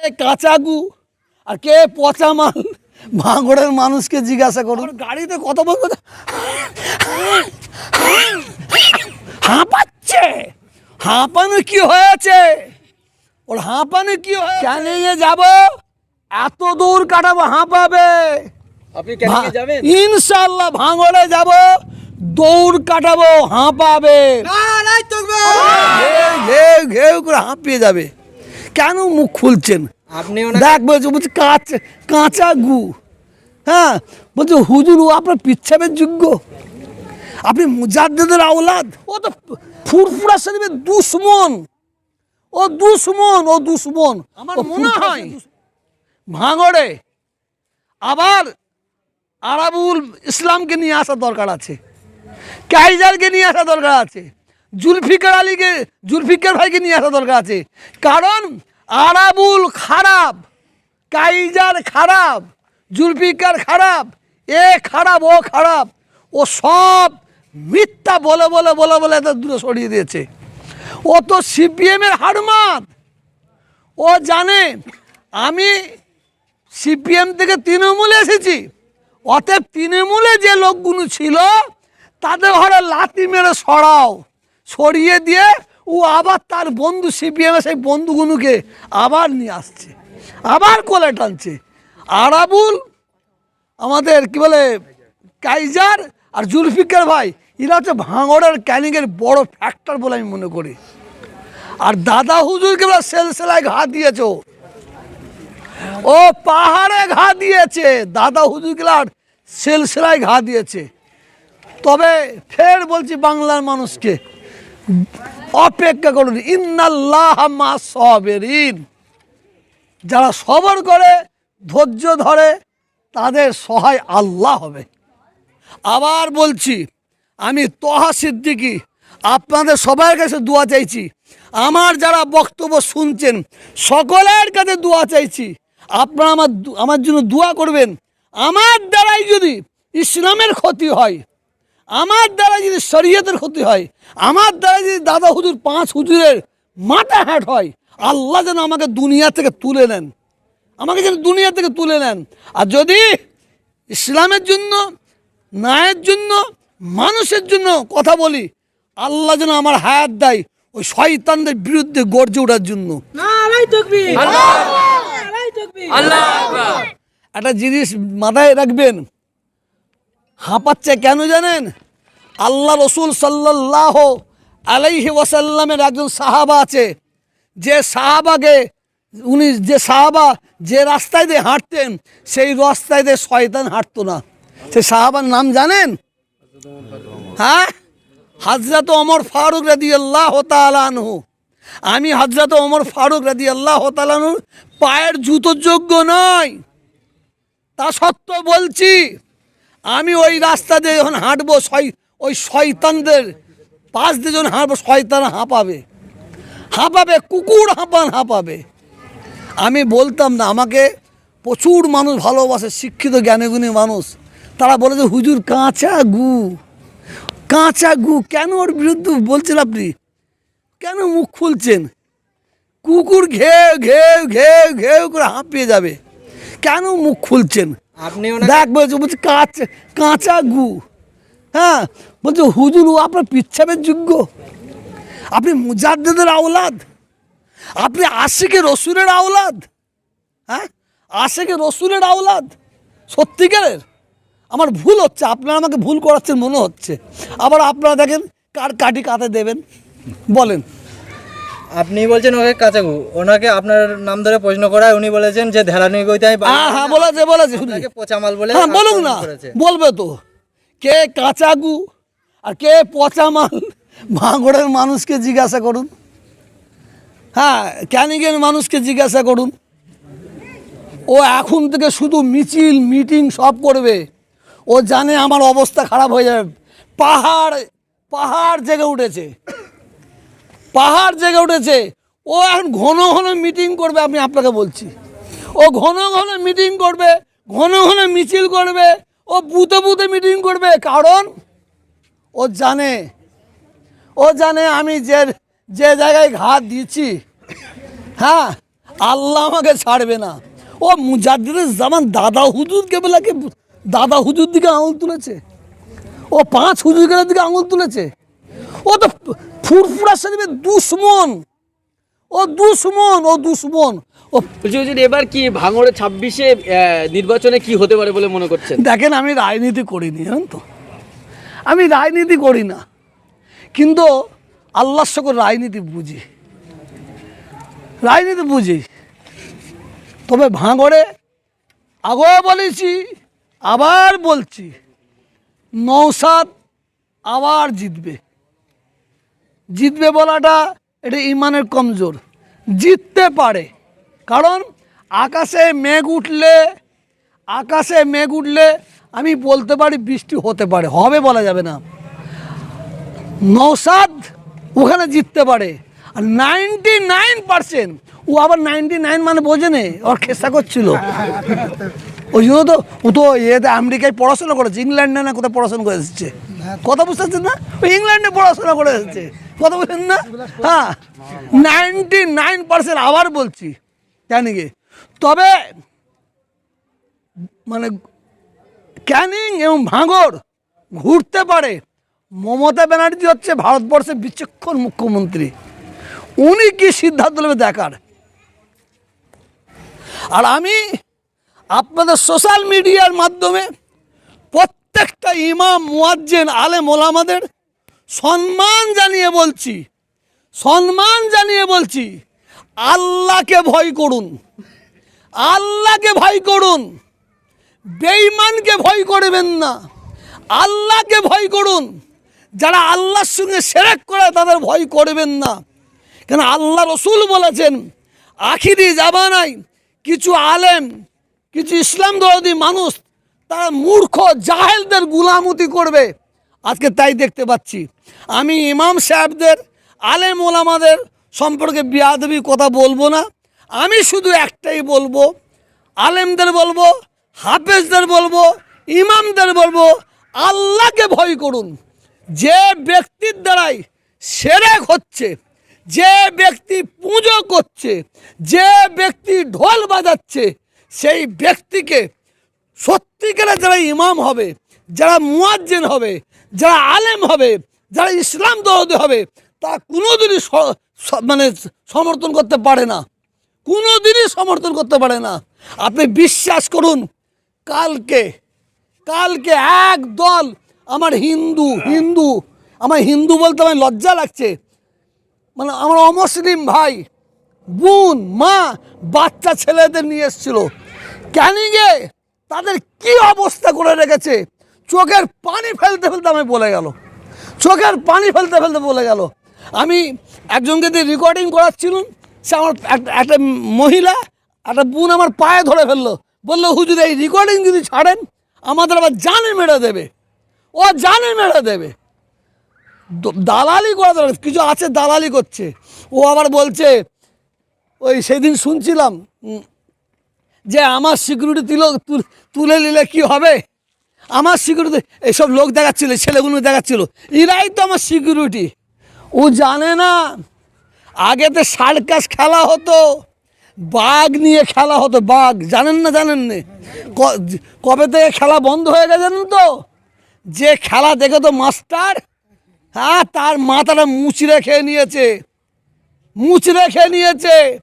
কে কাঁচা গু। আর কে পচা মাল? ভাঙড়ের মানুষকে জিজ্ঞাসা করুন। গাড়িতে কত বলব হাঁপাচ্ছে। হাঁপানো কি হয়েছে? ওর হাঁপানো কি হয়েছে? ক্যানিংয়ে যাব। এত দূর কাটাবো হাঁপাবে। আপনি ক্যানিংয়ে যাবেন? ইনশাল্লাহ ভাঙড়ে যাব। দৌড় কাটাবো হাঁপাবে। ঘেউ ঘেউ করে হাঁপিয়ে যাবে। কেন মুখ খুলছেন? আপনি দেখ বলছে বলছে কাঁচা কাঁচা গু। হ্যাঁ? বলছে হুজুর ও আপনার পিচ্ছাবের যোগ্য। আপনি মুজাদ্দেদের আওলাদ? ও তো ফুরফুরা শরীফের দুশ্মন। ও দুশ্মন ও দুশ্মন। আমার মনে হয় ভাঙড়ে আবার আরাবুল ইসলামকে নিয়ে আসা দরকার আছে। কাইজারকে নিয়ে আসা দরকার আছে। জুলফিকার আলীকে জুলফিকার ভাইকে নিয়ে আসা দরকার আছে। কারণ আরাবুল খারাপ কাইজার খারাপ জুলফিকার খারাপ এ খারাপ ও খারাপ ও সব মিথ্যা বলে বলে বলে বলে এত দূরে সরিয়ে দিয়েছে। ও তো সিপিএমের হারমাত ও জানে, আমি সিপিএম থেকে তৃণমূলে এসেছি। অতএব তৃণমূলে যে লোকগুলো ছিল, তাদের ঘরে লাথি মেরে সরাও, সরিয়ে দিয়ে ও আবার তার বন্ধু সিপিএমের সেই বন্ধুগুলোকে আবার নিয়ে আসছে, আবার কোলে টানছে। আরাবুল, আমাদের কি বলে, কাইজার আর জুলফিকার ভাই, এরা হচ্ছে ভাঙড়ের ক্যানিংয়ের বড় ফ্যাক্টর বলে আমি মনে করি। আর দাদা হুজুরকে এবার সেলসেলায় ঘা দিয়েছে। ও। পাহাড়ে ঘা দিয়েছে, দাদা হুজুর গেলার সেলসেলায় ঘা দিয়েছে। তবে ফের বলছি বাংলার মানুষকে অপেক্ষা করুন। ইন্নাল্লাহ মা সবেরিন যারা সবর করে, ধৈর্য ধরে, তাদের সহায় আল্লাহ হবে। আবার বলছি, আমি তহা সিদ্দিকি, আপনাদের সবার কাছে দোয়া চাইছি। আমার যারা বক্তব্য শুনছেন, সকলের কাছে দোয়া চাইছি। আপনারা আমার আমার জন্য দোয়া করবেন। আমার দ্বারাই যদি ইসলামের ক্ষতি হয় আমার দ্বারা যদি শরীয়তের ক্ষতি হয় আমার দ্বারা যদি দাদা হুজুর পাঁচ হুজুরের মাথা হ্যাট হয় আল্লাহ যেন আমাকে দুনিয়া থেকে তুলে নেন। আমাকে যেন দুনিয়া থেকে তুলে নেন। আর যদি ইসলামের জন্য ন্যায়ের জন্য মানুষের জন্য কথা বলি আল্লাহ যেন আমার হায়াত দেয় ওই শয়তানদের বিরুদ্ধে গর্জে ওঠার জন্য। একটা জিনিস মাথায় রাখবেন হাঁপাচ্ছে কেন জানেন? আল্লাহ রসুল সাল্লাহ আলাইহি ওয়াসাল্লামের একজন সাহাবা আছে। যে সাহাবাকে, উনি যে সাহাবা যে রাস্তায় দিয়ে হাঁটতেন, সেই রাস্তায় দিয়ে শয়তান হাঁটতো না। সে সাহাবার নাম জানেন? হ্যাঁ? হাজরত ওমর ফারুক রাদি আল্লাহ তালানহু আমি হজরত ওমর ফারুক রাদি আল্লাহ তালানহুর পায়ের জুতোর যোগ্য নয়। তা সত্ত্বেও বলছি আমি ওই রাস্তা দিয়ে যখন হাঁটবো ওই শয়তানদের পাশ দিয়ে যখন হাঁটবো, শয়তান হাঁপাবে। হাঁপাবে, কুকুর হাঁপান হাঁপাবে। আমি বলতাম না, আমাকে প্রচুর মানুষ ভালোবাসে, শিক্ষিত, জ্ঞানীগুণী মানুষ। তারা বলে যে, হুজুর, কাঁচা গু। কাঁচা গু, কেন ওর বিরুদ্ধে বলছেন আপনি? কেন মুখ খুলছেন? কুকুর ঘেউ ঘেউ ঘেউ ঘেউ করে হাঁপিয়ে যাবে। কেন মুখ খুলছেন? দেখ কাঁচা কাঁচা গু। হ্যাঁ বলছে আপনার যোগ্য। আপনি মুজাদ্দেদের আওলাদ। আপনি আশিকে রসুলের আওলাদ। হ্যাঁ আশিকে রসুলের আওলাদ। সত্যিকারের। আমার ভুল হচ্ছে, আপনারা আমাকে ভুল করাচ্ছেন মনে হচ্ছে। আবার আপনারা দেখেন, কার কাটি কাতে দেবেন। বলেন। আপনি বলছেন ওকে কাঁচা গু ওনাকে আপনার নাম ধরে প্রশ্ন করায় উনি বলেছেন যে ধেলানি গইতে আমি হ্যাঁ হ্যাঁ বলেছে বলেছে আপনাকে পচামাল বলে হ্যাঁ বলুক না বলবে তো। কে কাঁচা গু আর কে পচা মাল? ভাঙড়ের মানুষকে জিজ্ঞাসা করুন। হ্যাঁ ক্যানিংয়ের মানুষকে জিজ্ঞাসা করুন। ও এখন থেকে শুধু মিছিল মিটিং সব করবে। ও জানে আমার অবস্থা খারাপ হয়ে যাবে। পাহাড় পাহাড় জেগে উঠেছে। পাহাড় জেগে উঠেছে। ও এখন ঘন ঘন মিটিং করবে, আমি আপনাকে বলছি। ও ঘন ঘন মিটিং করবে, ঘন ঘন মিছিল করবে, ও বুতে বুতে মিটিং করবে। কারণ ও জানে ও জানে আমি যে যে জায়গায় ঘাত দিচ্ছি হ্যাঁ আল্লাহ আমাকে ছাড়বে না। ও মুজাদ্দিদের জামান দাদা হুজুর কেবলাকে দাদা হুজুর দিকে আঙুল তুলেছে? ও পাঁচ হুজুরের দিকে আঙুল তুলেছে? ও তো ফুরফুরা শরীফের দুশ্মন। ও দুশ্মন ও দুশ্মন। ও হুজুর এবার কি ভাঙড়ে ছাব্বিশে নির্বাচনে কি হতে পারে বলে মনে করছেন? দেখেন আমি রাজনীতি করিনি জানেন তো। আমি রাজনীতি করি না। কিন্তু আল্লাহর সকল রাজনীতি বুঝি। রাজনীতি বুঝি। তবে ভাঙড়ে আগেও বলেছি আবার বলছি নৌসাদ আবার জিতবে। জিতবে বলাটা এটা ইমানের কমজোর। জিততে পারে। কারণ আকাশে মেঘ উঠলে, আকাশে মেঘ উঠলে আমি বলতে পারি বৃষ্টি হতে পারে, হবে বলা যাবে না। নৌসাদ ওখানে জিততে পারে। আর নাইনটি নাইন পার্সেন্ট ও আবার নাইনটি নাইন মানে বোঝে নে ওর খেসা করছিল। ওই জন্য তো ও তো এতে আমেরিকায় পড়াশোনা করেছে, ইংল্যান্ডে না কোথায় পড়াশোনা করে এসেছে কথা বুঝতে পারছেন না? ওই ইংল্যান্ডে পড়াশোনা করে এসেছে। কথা বুঝলেন না? হ্যাঁ নাইনটি নাইন পার্সেন্ট আবার বলছি। গে তবে মানে ক্যানিং এবং ভাঙড় ঘুরতে পারে। মমতা ব্যানার্জি হচ্ছে ভারতবর্ষের বিচক্ষণ মুখ্যমন্ত্রী। উনি কি সিদ্ধান্ত নেবে দেখার? আর আমি আপনাদের সোশ্যাল মিডিয়ার মাধ্যমে প্রত্যেকটা ইমাম, মুয়াজ্জেন আলেম ওলামাদের সম্মান জানিয়ে বলছি, সম্মান জানিয়ে বলছি, আল্লাহকে ভয় করুন, আল্লাহকে ভয় করুন, বেঈমানকে ভয় করবেন না, আল্লাহকে ভয় করুন, যারা আল্লাহর সঙ্গে সেরেক করে তাদের ভয় করবেন না। কেন আল্লাহ রসুল বলেছেন আখিরি জামানায় কিছু আলেম, কিছু ইসলাম দরদি মানুষ তারা মূর্খ, জাহেলদের গুলামতি করবে। আজকে তাই দেখতে পাচ্ছি। আমি ইমাম সাহেবদের, আলেম ওলামাদের সম্পর্কে বিয়াদবি কথা বলব না। আমি শুধু একটাই বলব, আলেমদের বলব, হাফেজদের বলব, ইমামদের বলব, আল্লাহকে ভয় করুন। যে ব্যক্তির দ্বারাই সেরেক হচ্ছে, যে ব্যক্তি পুজো করছে, যে ব্যক্তি ঢোল বাজাচ্ছে, সেই ব্যক্তিকে সত্যিকারে যারা ইমাম হবে, যারা মুয়াজ্জিন হবে, যারা আলেম হবে, যারা ইসলাম দরদি হবে তা কোনোদিনই মানে সমর্থন করতে পারে না। কোনো দিনই সমর্থন করতে পারে না। আপনি বিশ্বাস করুন, কালকে কালকে এক দল আমার হিন্দু হিন্দু, আমার হিন্দু বলতে আমার লজ্জা লাগছে। মানে আমার অমুসলিম ভাই, বোন, মা, বাচ্চা ছেলেদের নিয়ে এসেছিল। ক্যানিংয়ে তাদের কি অবস্থা করে রেখেছে? চোখের পানি ফেলতে ফেলতে আমি বলে গেল। চোখের পানি ফেলতে ফেলতে বলে গেল। আমি একজনকে দিয়ে রেকর্ডিং করাচ্ছিলাম, সে আমার একটা- মহিলা, একটা বোন আমার পায়ে ধরে ফেলল। বলল, হুজুর, এই রেকর্ডিং যদি ছাড়েন, আমাদের আবার জানে মেরে দেবে। ও জানে মেরে দেবে। দালালি করা দরকার, কিছু আছে দালালি করছে। ও আবার বলছে, ওই সেদিন শুনছিলাম যে আমার সিকিউরিটি তুলে তুল- নিলে কি হবে? আমার সিকিউরিটি এইসব লোক দেখাচ্ছিল, ছেলেগুলো দেখাচ্ছিল। এরাই তো আমার সিকিউরিটি ও জানে না, আগে তো সার্কাস খেলা হতো, বাঘ নিয়ে খেলা হতো, বাঘ। জানেন না জানেন না? কবে থেকে খেলা বন্ধ হয়ে গেছে জানেন তো? যে খেলা দেখে তো মাস্টার হ্যাঁ তার মাথাটা মুচড়ে খেয়ে নিয়েছে। মুচড়ে খেয়ে নিয়েছে।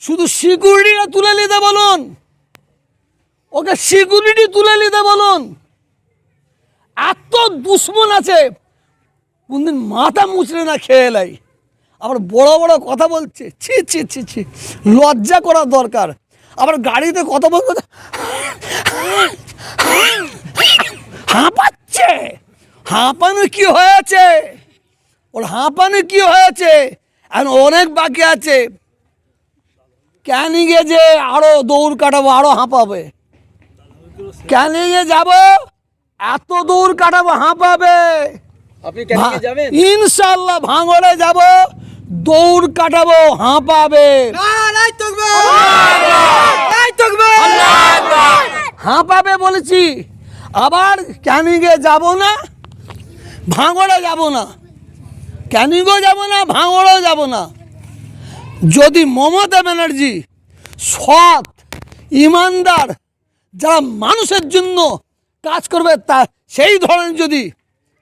শুধু সিকিউরিটিটা তুলে নিতে বলুন। ওকে সিকিউরিটি তুলে নিতে বলুন। এত দুশ্মন আছে। কোনদিন মাথা মুচড়ে না খেয়ে এলাই আবার বড় বড় কথা বলছে। ছি ছি ছি ছি। লজ্জা করা দরকার। আবার গাড়িতে কথা বলতে হাঁপাচ্ছে। হাঁপানো কি হয়েছে? ওর হাঁপানো কি হয়েছে? এখন অনেক বাকি আছে। ক্যানিংয়ে যে আরও দৌড় কাটাবো, আরও হাঁপাবে? ক্যানিংয়ে যাব? এত দৌড় কাটাবো হাঁপাবে। ইনশাল্লাহ ভাঙড়ে যাব দৌড় কাটাবো হাঁপাবে। হাঁপাবে বলেছি আবার ক্যানিংয়ে যাব না? ভাঙড়ে যাব না। ক্যানিংও যাব না? ভাঙড়েও যাব না। যদি মমতা ব্যানার্জি সৎ ইমানদার যারা মানুষের জন্য কাজ করবে, তা সেই ধরনের যদি,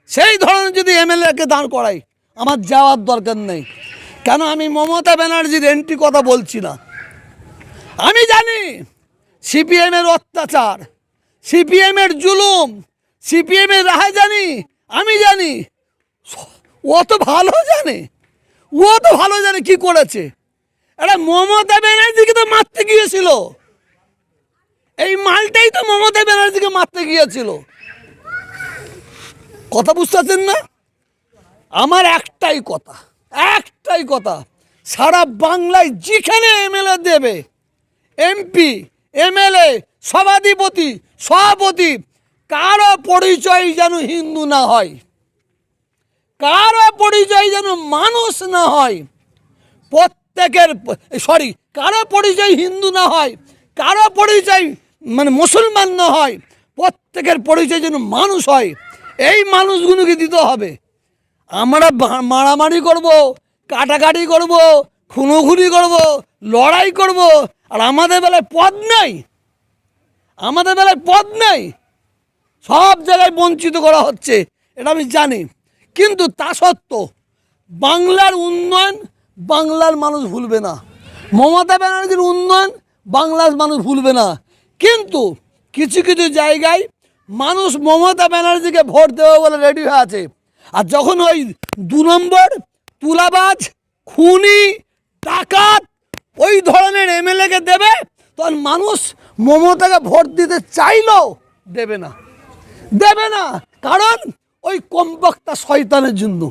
সেই ধরনের যদি এমএলএকে দাঁড় করাই, আমার যাওয়ার দরকার নেই। কেন আমি মমতা ব্যানার্জির এন্ট্রি কথা বলছি না? আমি জানি সিপিএমের অত্যাচার, সিপিএমের জুলুম, সিপিএমের রায় জানি আমি জানি। ও তো ভালো জানে, ও তো ভালো জানে কি করেছে। এটা মমতা ব্যানার্জিকে তো মারতে গিয়েছিল। এই মালটাই তো মমতা ব্যানার্জিকে মারতে গিয়েছিল। কথা বুঝতে পারছেন না? আমার একটাই কথা একটাই কথা, সারা বাংলায় যেখানে এমএলএ দেবে, এমপি, এমএলএ, সভাধিপতি, সভাপতি, কারও পরিচয় যেন হিন্দু না হয়, কারও পরিচয় যেন মানুষ না হয়, প্রত্যেকের, সরি, কারও পরিচয় হিন্দু না হয়, কারও পরিচয় মানে মুসলমান না হয়, প্রত্যেকের পরিচয় যেন মানুষ হয়, এই মানুষগুলোকে দিতে হবে। আমরা মারামারি করব, কাটাকাটি করব, খুনোখুনি করব, লড়াই করব, আর আমাদের বেলায় পদ নাই। আমাদের বেলায় পদ নাই। সব জায়গায় বঞ্চিত করা হচ্ছে, এটা আমি জানি। কিন্তু তা সত্ত্বেও বাংলার উন্নয়ন বাংলার মানুষ ভুলবে না। মমতা ব্যানার্জির উন্নয়ন বাংলার মানুষ ভুলবে না। কিন্তু কিছু কিছু জায়গায় মানুষ মমতা ব্যানার্জিকে ভোট দেবে বলে রেডি হয়ে আছে। আর যখন ওই দু নম্বর, তুলাবাজ, খুনি, ডাকাত ওই ধরনের এমএলএকে দেবে, তখন মানুষ মমতাকে ভোট দিতে চাইলেও দেবে না। দেবে না, কারণ ওই কমবক্তা শয়তানের জন্য।